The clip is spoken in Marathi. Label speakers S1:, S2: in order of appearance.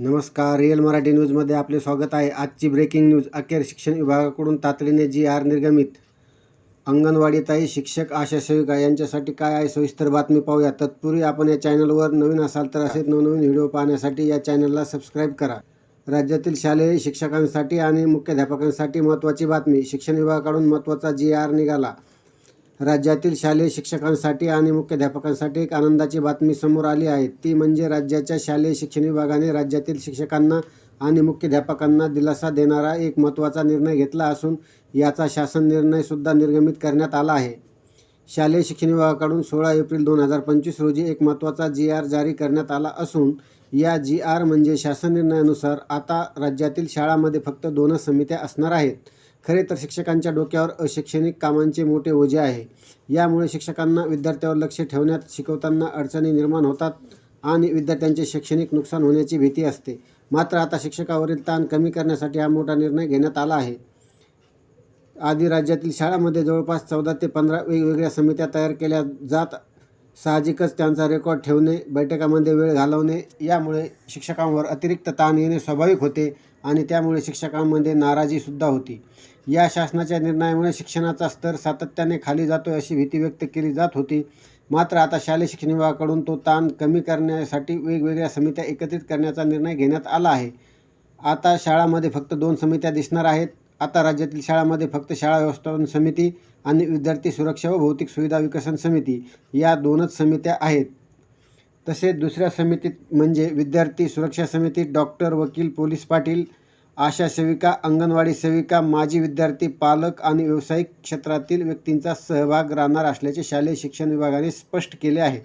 S1: नमस्कार रिअल मराठी न्यूजमध्ये आपले स्वागत आहे. आजची ब्रेकिंग न्यूज अखेर शिक्षण विभागाकडून तातडीने जी आर निर्गमित. अंगणवाडीताई शिक्षक आशा सेविका यांच्यासाठी काय आहे सविस्तर बातमी पाहूया. तत्पूर्वी आपण या चॅनलवर नवीन असाल तर असेच नवनवीन व्हिडिओ पाहण्यासाठी या चॅनलला सबस्क्राईब करा. राज्यातील शालेय शिक्षकांसाठी आणि मुख्याध्यापकांसाठी महत्त्वाची बातमी शिक्षण विभागाकडून महत्त्वाचा जी आर निघाला. राज्यातील शालेय शिक्षकांसाठी आणि मुख्याध्यापकांसाठी एक आनंदाची बातमी समोर आली आहे. ती म्हणजे राज्याच्या शालेय शिक्षण विभागाने राज्यातील शिक्षकांना आणि मुख्याध्यापकांना दिलासा देणारा एक महत्त्वाचा निर्णय घेतला असून याचा शासन निर्णयसुद्धा निर्गमित करण्यात आला आहे. शालेय शिक्षण विभागाकडून सोळा एप्रिल दोन हजार पंचवीस रोजी एक महत्त्वाचा जी आर जारी करण्यात आला असून या जी आर म्हणजे शासन निर्णयानुसार आता राज्यातील शाळांमध्ये फक्त दोनच समित्या असणार आहेत. खरे तर शिक्षकांच्या डोक्यावर अशैक्षणिक कामांचे मोठे ओझे आहे. यामुळे शिक्षकांना विद्यार्थ्यावर लक्ष ठेवण्यात शिकवताना अडचणी निर्माण होतात आणि विद्यार्थ्यांचे शैक्षणिक नुकसान होण्याची भीती असते. मात्र आता शिक्षकावरील ताण कमी करण्यासाठी हा मोठा निर्णय घेण्यात आला आहे. आधी राज्यातील शाळांमध्ये जवळपास चौदा ते पंधरा वेगवेगळ्या समित्या तयार केल्या जात. साहजिकच त्यांचा रेकॉर्ड ठेवणे बैठकामध्ये वेळ घालवणे यामुळे शिक्षकांवर अतिरिक्त ताण येणे स्वाभाविक होते. आणि त्यामुळे शिक्षकांमध्ये नाराजीसुद्धा होती. या शासनाच्या निर्णयामुळे शिक्षणाचा स्तर सातत्याने खाली जातोय अशी भीती व्यक्त केली जात होती. मात्र आता शालेय शिक्षण विभागाकडून तो ताण कमी करण्यासाठी वेगवेगळ्या समित्या एकत्रित करण्याचा निर्णय घेण्यात आला आहे. आता शाळामध्ये फक्त दोन समित्या दिसणार आहेत. आता राज्यातील शाळांमध्ये फक्त शाळा व्यवस्थापन समिती आणि विद्यार्थी सुरक्षा व भौतिक सुविधा विकसन समिती या दोनच समित्या आहेत. तसेच दुसऱ्या समितीत म्हणजे विद्यार्थी सुरक्षा समितीत डॉक्टर वकील पोलीस पाटील आशा सेविका अंगणवाडी सेविका माजी विद्यार्थी पालक आणि व्यावसायिक क्षेत्रातील व्यक्तींचा सहभाग राहणार असल्याचे शालेय शिक्षण विभागाने स्पष्ट केले आहे.